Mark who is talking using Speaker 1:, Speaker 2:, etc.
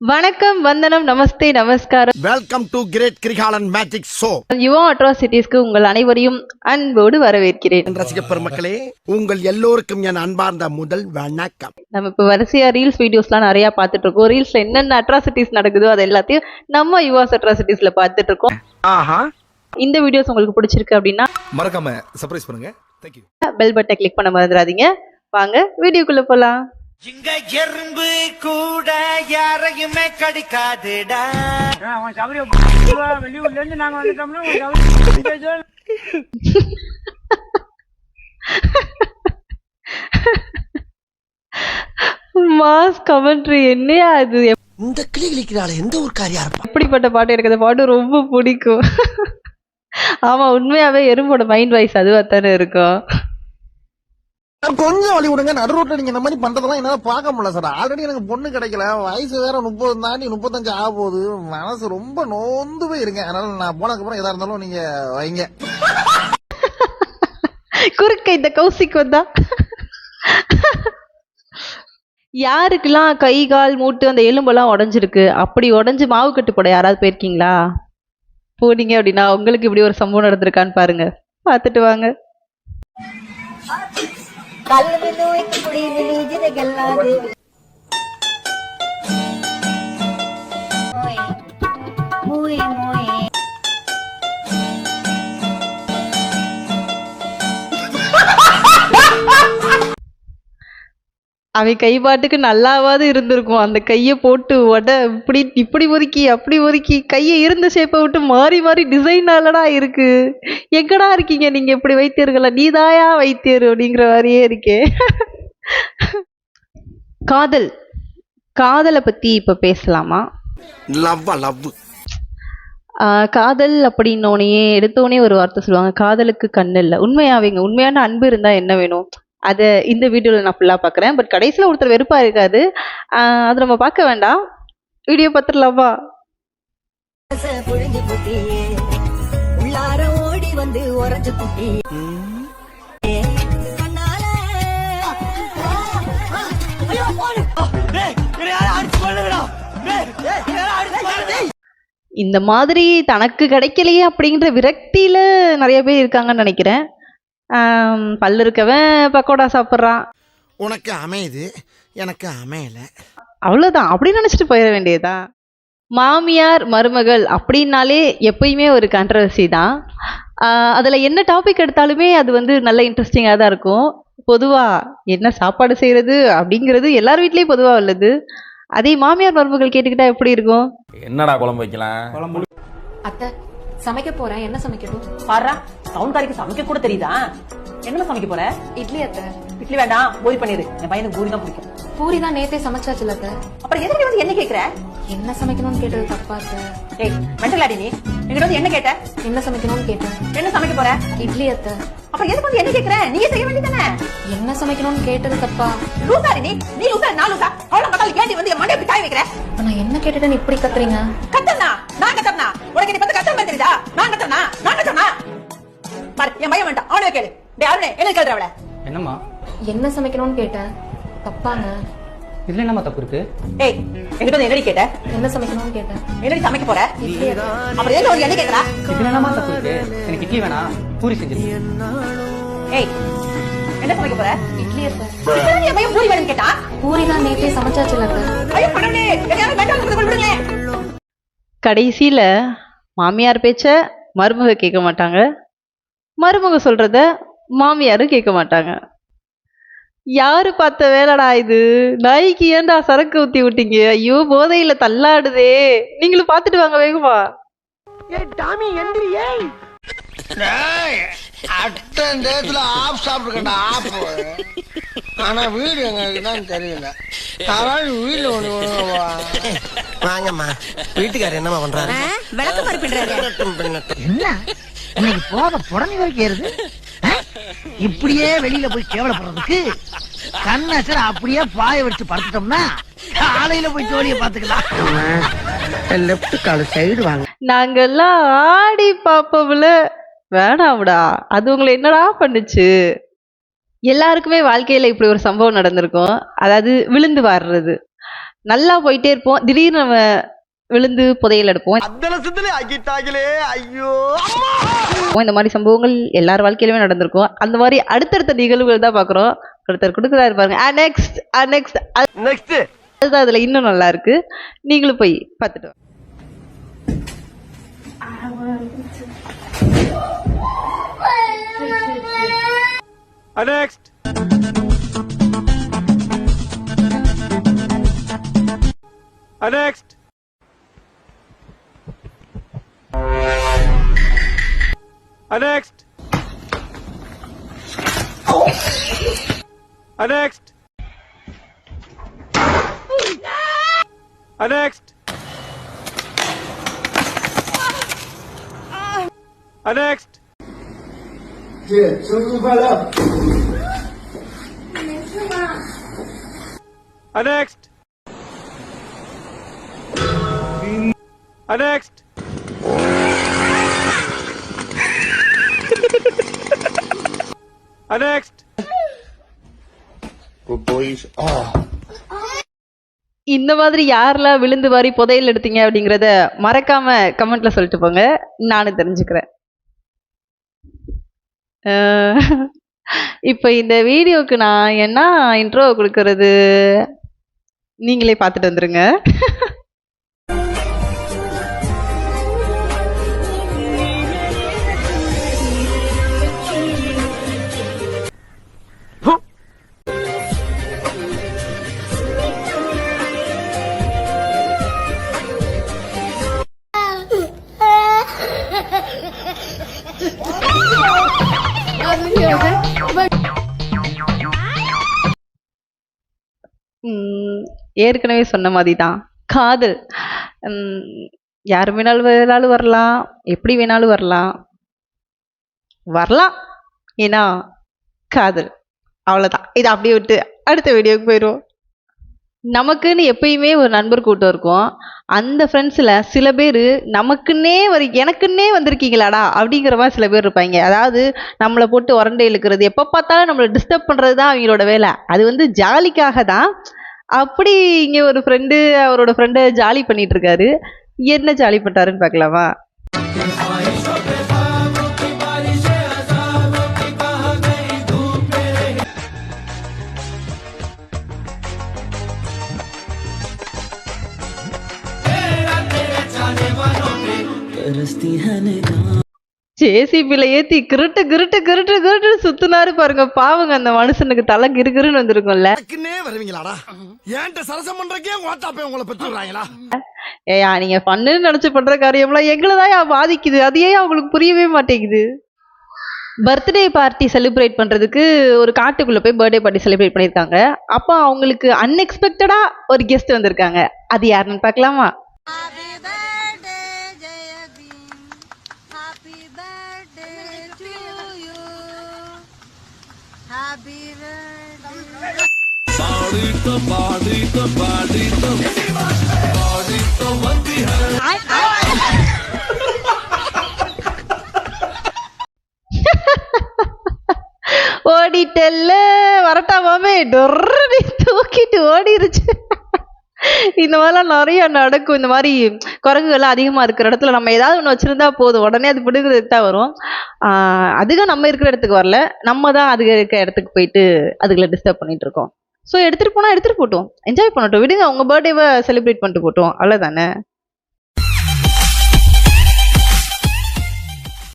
Speaker 1: வணக்கம் வந்தனம் நமஸ்தே நமஸ்காரம்.
Speaker 2: Welcome to great Kirikalan magic show
Speaker 1: யுவா அட்ராசிட்டிஸ்க்கு உங்கள் அனைவரையும் அன்போடு வரவேற்கிறேன்.
Speaker 2: ரசிக பெருமக்களே உங்கள் எல்லோருக்கும் என் அன்பார்ந்த முதல் வணக்கம்.
Speaker 1: நம்ம இப்போ வரிசையா ரீல்ஸ் வீடியோஸ்லாம் நிறைய பார்த்துட்டு இருக்கோம் ரீல்ஸ்ல என்னென்ன அட்ராசிட்டிஸ் நடக்குதோ அது எல்லாத்தையும் நம்ம யுவாஸ் அட்ராசிட்டிஸ்ல பார்த்துட்டு இருக்கோம்
Speaker 2: ஆஹா.
Speaker 1: இந்த வீடியோஸ் உங்களுக்கு பிடிச்சிருக்கு அப்படின்னா
Speaker 3: மறக்காம சர்ப்ரைஸ் பண்ணுங்க. தேங்க்யூ
Speaker 1: பெல் பட்டனை கிளிக் பண்ண மறந்துடாதீங்க. வாங்க வீடியோக்குள்ள போலாம்.
Speaker 4: இங்க எறும்பு கூட யாரையுமே கடிக்காதுடா.
Speaker 5: அவன் சபரி வெளியூர்ல இருந்து நாங்க வந்துட்டோம்னா
Speaker 1: மாஸ் கமெண்ட்ரி என்னையா அது
Speaker 2: இந்த கிளி கிளிக்கிறாள் எந்த ஒரு காரியா இருப்பா?
Speaker 1: எப்படிப்பட்ட பாட்டு எனக்கு அந்த பாட்டு ரொம்ப பிடிக்கும். ஆமா உண்மையாவே எறும்போட மைண்ட் வாய்ஸ் அதுவா தானே இருக்கும்.
Speaker 6: கொஞ்சம் வழி விடுங்க. நடு ரோட்ல நீங்க இந்த மாதிரி பண்றதெல்லாம் என்னால பார்க்க முடியல சார் ஆல்ரெடி எனக்கு பொண்ணு கிடைக்கல. வயசு வேற முப்பது தாண்டி முப்பத்தஞ்சு ஆக போகுது. மனசு ரொம்ப நோந்து போயிருங்க அதனால நான் போனதுக்கு அப்புறம் எதா இருந்தாலும் நீங்க வைங்க.
Speaker 1: குறுக்க இந்த கௌசிக் வந்தா. யாருக்கெல்லாம் கை கால் மூட்டு அந்த எலும்பெல்லாம் உடஞ்சிருக்கு? அப்படி உடஞ்சு மாவு கட்டு போட யாராவது போயிருக்கீங்களா? போனீங்க அப்படின்னா உங்களுக்கு இப்படி ஒரு சம்பவம் நடந்திருக்கான்னு பாருங்க. பார்த்துட்டு வாங்க.
Speaker 7: கல்வி நோய்க்கு குடிது நீஜித கல்லாது மூய்
Speaker 1: அவன் கை பாட்டுக்கு நல்லாவாது இருந்திருக்கும். அந்த கையை போட்டு உட இப்படி இப்படி ஒதுக்கி அப்படி ஒதுக்கி கையை இருந்த ஷேப்பை விட்டு மாறி மாறி டிசைனாலடா இருக்கு. எங்கடா இருக்கீங்க? நீங்க இப்படி வைத்தியர்களா? நீதாயா வைத்தியர் அப்படிங்கிற மாதிரியே இருக்கே. காதல். காதலை பத்தி இப்ப பேசலாமா? காதல் அப்படின்னோடனே எடுத்தோடனே ஒரு வார்த்தை சொல்லுவாங்க. காதலுக்கு கண்ணு இல்லை. உண்மையாவேங்க உண்மையான அன்பு இருந்தா என்ன வேணும்? அதை இந்த வீடியோவில் நான் ஃபுல்லாக பார்க்குறேன் பட் கடைசியில் ஒருத்தர் வெறுப்பாக இருக்காது அது நம்ம பார்க்க வேண்டாம். வீடியோ பார்த்துடலாமா
Speaker 7: ஓடி வந்து உறைஞ்சு
Speaker 1: இந்த மாதிரி தனக்கு கிடைக்கலையே அப்படிங்கிற விரக்தியில் நிறைய பேர் இருக்காங்கன்னு நினைக்கிறேன். பல்லு இருக்கவன் பக்கோடா சாப்பிட்றான்.
Speaker 2: உனக்கு அமையுது எனக்கு அமையல.
Speaker 1: அவ்வளோதான் அப்படி நினச்சிட்டு போயிட வேண்டியதுதான் மாமியார் மருமகள் அப்படின்னாலே எப்பயுமே ஒரு கான்ட்ரவர்சி தான். அதில் என்ன டாபிக் எடுத்தாலுமே அது வந்து நல்ல இன்ட்ரெஸ்டிங்காக தான் இருக்கும். பொதுவாக என்ன சாப்பாடு செய்கிறது அப்படிங்கிறது எல்லார் வீட்லேயும் பொதுவாக உள்ளது. அதே மாமியார் மருமகள் கேட்டுக்கிட்டா எப்படி இருக்கும்?
Speaker 8: என்னடா குழம்பு வைக்கலாம்?
Speaker 9: அத்தை சமைக்க போறேன். என்ன சமைக்கணும்
Speaker 10: பாடுறா. டவுன்காரிக்கு சமைக்க கூட தெரியுதா? என்ன சமைக்க போற?
Speaker 9: இட்லி அத்தை.
Speaker 10: இட்லி வேண்டாம் பூரி பண்ணிரு என் பையனுக்கு பூரி தான் பிடிக்கும்.
Speaker 9: பூரி தான் நேத்தே சமைச்சாச்சுல அத்தை.
Speaker 10: அப்புறம் எதுக்கு வந்து என்ன கேக்குற?
Speaker 9: என்ன சமைக்கணும்னு கேட்டது தப்பா அத்தை.
Speaker 10: ஏய் மெண்டல் அடி நீ. என்கிட்ட வந்து என்ன கேட்ட?
Speaker 9: என்ன சமைக்கணும்னு கேட்டேன்.
Speaker 10: என்ன சமைக்க போற?
Speaker 9: இட்லி அத்தை.
Speaker 10: அப்புறம் எதுக்கு வந்து என்ன கேக்குற? நீயே செய்ய வேண்டியதானே?
Speaker 9: என்ன சமைக்கணும்னு கேட்டது தப்பா?
Speaker 10: லூசாரி நீ. நீ லூசா நான் லூசா. அவ்வளவு மக்கள் ஏண்டி வந்து என் மண்டை இப்படி காய வைக்கிற?
Speaker 9: நான் என்ன கேட்டுட்டேன்னு இப்படி கத்துறீங்க?
Speaker 10: கத்தனா நான் கத்தனா உனக்கு நீ பத்து கத்தம் தெரியுதா? நான் கத்தனா நான் கத்தனா பாரு என் பையன் வேண்டாம் அவனே கேளு. டேய் அருணே என்ன கேள்ற அவளை?
Speaker 5: என்னம்மா?
Speaker 9: என்ன சமைக்கணும்னு கேட்டேன் தப்பாங்க.
Speaker 5: இதுல என்னம்மா தப்பு இருக்கு?
Speaker 10: ஏய் என்கிட்ட வந்து என்னடி கேட்ட?
Speaker 9: என்ன சமைக்கணும்னு கேட்டேன்
Speaker 10: என்னடி சமைக்க போற? அப்புறம் எதுக்கு வந்து என்ன கேக்குறா?
Speaker 5: இதுல என்னம்மா தப்பு இருக்கு? எனக்கு இட்லி வேணாம். பூரி செஞ்சு
Speaker 10: ஏய் என்ன சமைக்க போற?
Speaker 9: இட்லி
Speaker 10: இப்பதான் என் பையன் பூரி வேணும்னு கேட்டான்
Speaker 9: பூரி தான் நேத்தே சமைச்சாச்சுல
Speaker 10: ஐயோ எதையாவது மெண்டல் கொடுத்து விடுங்க
Speaker 1: கடைசியில் மாமியார் பேச்ச மருமக கேட்க மாட்டாங்க. மருமக சொல்கிறத மாமியாரும் கேட்க மாட்டாங்க. யாரு பார்த்த வேலைடா இது? நாய்க்கு ஏன்டா சரக்கு ஊற்றி விட்டீங்க? ஐயோ போதையில் தள்ளாடுதே. நீங்களும் பார்த்துட்டு வாங்க வேகமா.
Speaker 6: அட்டன் டேத்துல ஆப் சாப்பிட்டுக்கண்டா ஆப். ஆனா வீடு எங்களுக்கு தான் தெரியல. யாராவது வீட்டுல ஒண்ணு
Speaker 2: வாங்கம்மா. வீட்டுக்காரர் என்னம்மா பண்றாரு?
Speaker 7: விளக்கு
Speaker 5: என்ன? இன்னைக்கு போக புடனி வரைக்கும் ஏறுது? இப்படியே வெளியில போய் கேவலப்படுறதுக்கு கண்ணசர அப்படியே பாய வச்சு படுத்துட்டோம்னா காலையில போய் ஜோலியை பாத்துக்கலாம்
Speaker 2: லெஃப்ட் கால் சைடு வாங்க.
Speaker 1: நாங்கெல்லாம் ஆடி பாப்போம்ல வேணாம்டா. அது உங்களை என்னடா பண்ணுச்சு? எல்லாருக்குமே வாழ்க்கையில இப்படி ஒரு சம்பவம் நடந்திருக்கும். அதாவது விழுந்து வாடுறது நல்லா போயிட்டே இருப்போம். திடீர்னு நம்ம விழுந்து புதையல் எடுப்போம்
Speaker 2: ஐயோ
Speaker 1: இந்த மாதிரி சம்பவங்கள் எல்லார் வாழ்க்கையிலுமே நடந்திருக்கும். அந்த மாதிரி அடுத்தடுத்த நிகழ்வுகள் தான் பார்க்குறோம். ஒருத்தர் கொடுக்குறாரு பாருங்க. நெக்ஸ்ட் நெக்ஸ்ட்
Speaker 2: நெக்ஸ்ட்
Speaker 1: அதுதான் அதில் இன்னும் நல்லா இருக்கு. நீங்களும் போய் பார்த்துட்டு வாங்க.
Speaker 3: Next Annexed. Annexed. Annexed. Annexed. Here, someone vai next. Annexed. next. Next
Speaker 1: இந்த மாதிரி யாரெல்லாம் விழுந்து வாரி புதையல் எடுத்தீங்க அப்படிங்கிறத மறக்காம கமெண்ட்ல சொல்லிட்டு போங்க. நானும் தெரிஞ்சுக்கிறேன். இப்போ இந்த வீடியோக்கு நான் என்ன இன்ட்ரோ கொடுக்கறது? நீங்களே பார்த்துட்டு வந்துருங்க. ஏற்கனவே சொன்ன மாதிரி தான் காதல் யார் வேணாலும் வேணாலும் வரலாம். எப்படி வேணாலும் வரலாம். வரலாம். ஏன்னா காதல். அவ்வளோதான் இதை அப்படியே விட்டு அடுத்த வீடியோக்கு போயிடுவோம். நமக்குன்னு எப்பயுமே ஒரு நண்பர் கூட்டம் இருக்கும். அந்த ஃப்ரெண்ட்ஸில் சில பேர் நமக்குன்னே ஒரு எனக்குன்னே வந்திருக்கீங்களாடா? அப்படிங்கிற மாதிரி சில பேர் இருப்பாங்க. அதாவது நம்மளை போட்டு உரண்டை இழுக்கிறது எப்போ பார்த்தாலும் நம்மளை டிஸ்டர்ப் பண்ணுறது தான் அவங்களோட வேலை. அது வந்து ஜாலிக்காக தான் அப்படி இங்கே ஒரு ஃப்ரெண்டு அவரோட ஃப்ரெண்டை ஜாலி பண்ணிட்டு இருக்காரு என்ன ஜாலி பண்ணிட்டாருன்னு பார்க்கலாமா? ஜேசிபில ஏத்தி கிருட்டு கிருட்டு கிருட்டு கிருட்டு சுத்துனாரு பாருங்க. பாவங்க அந்த மனுஷனுக்கு தலை கிருகிருன்னு வந்திருக்கும்ல.
Speaker 2: வருவீங்களாடா? ஏன்ட்ட சரசம் பண்றக்கே ஓட்டாப்பே உங்களை பெற்று விடுறாங்களா?
Speaker 1: ஏயா நீங்க பண்ணுன்னு நினைச்சு பண்ற காரியம்லாம் எங்களை தான் பாதிக்குது. அது ஏன் அவங்களுக்கு புரியவே மாட்டேங்குது. பர்த்டே பார்ட்டி செலிப்ரேட் பண்றதுக்கு ஒரு காட்டுக்குள்ள போய் பர்த்டே பார்ட்டி செலிப்ரேட் பண்ணியிருக்காங்க. அப்போ அவங்களுக்கு அன்எக்ஸ்பெக்டடா ஒரு கெஸ்ட் வந்திருக்காங்க. அது யாருன்னு பார்க்கலாமா? ஓடிட்டல்ல வரட்டாமாமே டொர்னு தூக்கிட்டு ஓடிருச்சு. இந்த மாதிரிலாம் நிறைய நடக்கும். இந்த மாதிரி குரங்குகள்லாம் அதிகமாக இருக்கிற இடத்துல நம்ம ஏதாவது ஒன்று வச்சுருந்தா போதும். உடனே அது பிடுங்கிறதுக்கு தான் வரும். ஆஹ் அதுக நம்ம இருக்கிற இடத்துக்கு வரல. நம்ம தான் அதுக இருக்க இடத்துக்கு போயிட்டு அதுகளை டிஸ்டர்ப் பண்ணிகிட்டு இருக்கோம். ஸோ எடுத்துகிட்டு போனால் எடுத்துகிட்டு போட்டோம். என்ஜாய் பண்ணட்டும். விடுங்க உங்கள் பர்த்டேவை செலிப்ரேட் பண்ணிட்டு போட்டோம். அவ்வளோதானே